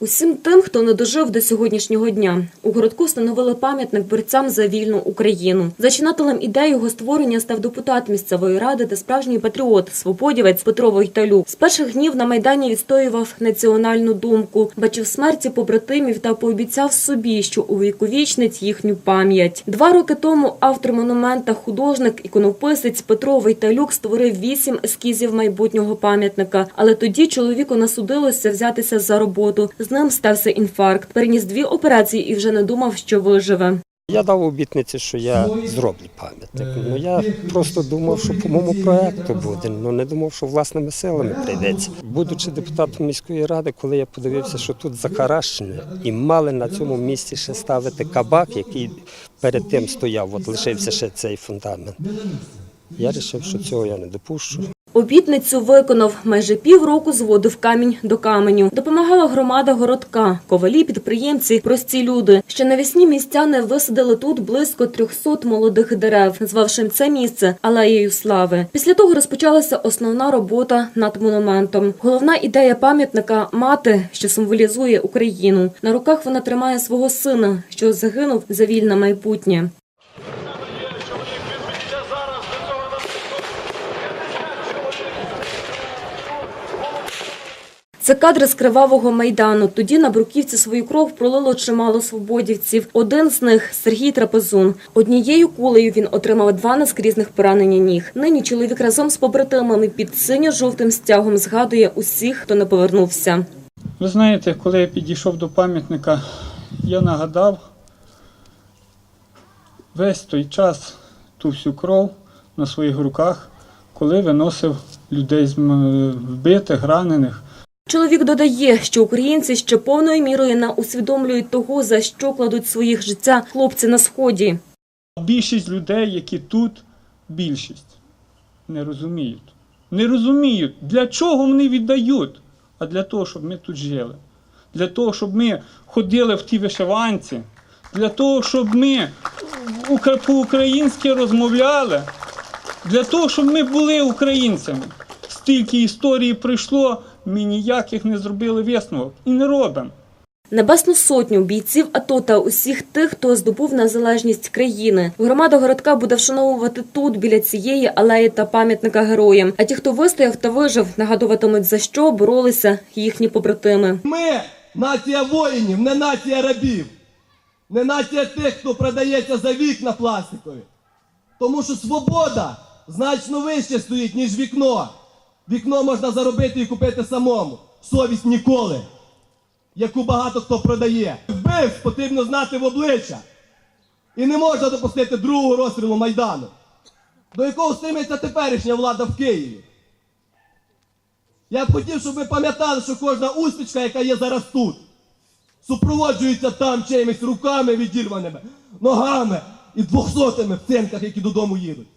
Усім тим, хто не дожив до сьогоднішнього дня, у городку встановили пам'ятник борцям за вільну Україну. Зачинателем ідеї його створення став депутат місцевої ради та справжній патріот, свободівець Петро Войталюк. З перших днів на майдані відстоював національну думку, бачив смерті побратимів та пообіцяв собі, що увіковічнить їхню пам'ять. Два роки тому автор монумента, художник, іконописець Петро Войталюк створив вісім ескізів майбутнього пам'ятника. Але тоді чоловіку насудилося взятися за роботу. З ним стався інфаркт. Переніс дві операції і вже не думав, що виживе. Я дав обітниці, що я зроблю пам'ятник. Ну я просто думав, що по моєму проекту буде. Ну не думав, що власними силами прийдеться. Будучи депутатом міської ради, коли я подивився, що тут захаращене, і мали на цьому місці ще ставити кабак, який перед тим стояв, от лишився ще цей фундамент. Я вирішив, що цього я не допущу. Обітницю виконав. Майже півроку зводив камінь до каменю. Допомагала громада городка, ковалі, підприємці, прості люди. Ще навесні містяни висадили тут близько 300 молодих дерев, звавши це місце алеєю слави. Після того розпочалася основна робота над монументом. Головна ідея пам'ятника мати, що символізує Україну. На руках вона тримає свого сина, що загинув за вільне майбутнє. Це кадри з кривавого майдану. Тоді на бруківці свою кров пролило чимало свободівців. Один з них Сергій Трапезун. Однією кулею він отримав два наскрізних поранення ніг. Нині чоловік разом з побратимами під синьо-жовтим стягом згадує усіх, хто не повернувся. Ви знаєте, коли я підійшов до пам'ятника, я нагадав весь той час ту всю кров на своїх руках, коли виносив людей вбитих, ранених. Чоловік додає, що українці ще повною мірою не усвідомлюють того, за що кладуть своїх життя хлопці на сході. Більшість людей, які тут, більшість, не розуміють. Не розуміють, для чого вони віддають, а для того, щоб ми тут жили. Для того, щоб ми ходили в ті вишиванці, для того, щоб ми по-українськи розмовляли, для того, щоб ми були українцями. Стільки історії пройшло, ми ніяких не зробили висновок і не робимо. Небесну сотню бійців АТО та усіх тих, хто здобув незалежність країни. Громада городка буде вшановувати тут, біля цієї алеї та пам'ятника героям. А ті, хто вистояв та вижив, нагадуватимуть за що боролися їхні побратими. Ми нація воїнів, не нація рабів. Не нація тих, хто продається за вікна пластикові. Тому що свобода значно вище стоїть, ніж вікно. Вікно можна заробити і купити самому. Совість ніколи. Яку багато хто продає. Вбив потрібно знати в обличчя. І не можна допустити другого розстрілу Майдану. До якого стиметься теперішня влада в Києві. Я б хотів, щоб ви пам'ятали, що кожна успічка, яка є зараз тут, супроводжується там чимись руками відірваними, ногами і двохсотими в цинках, які додому їдуть.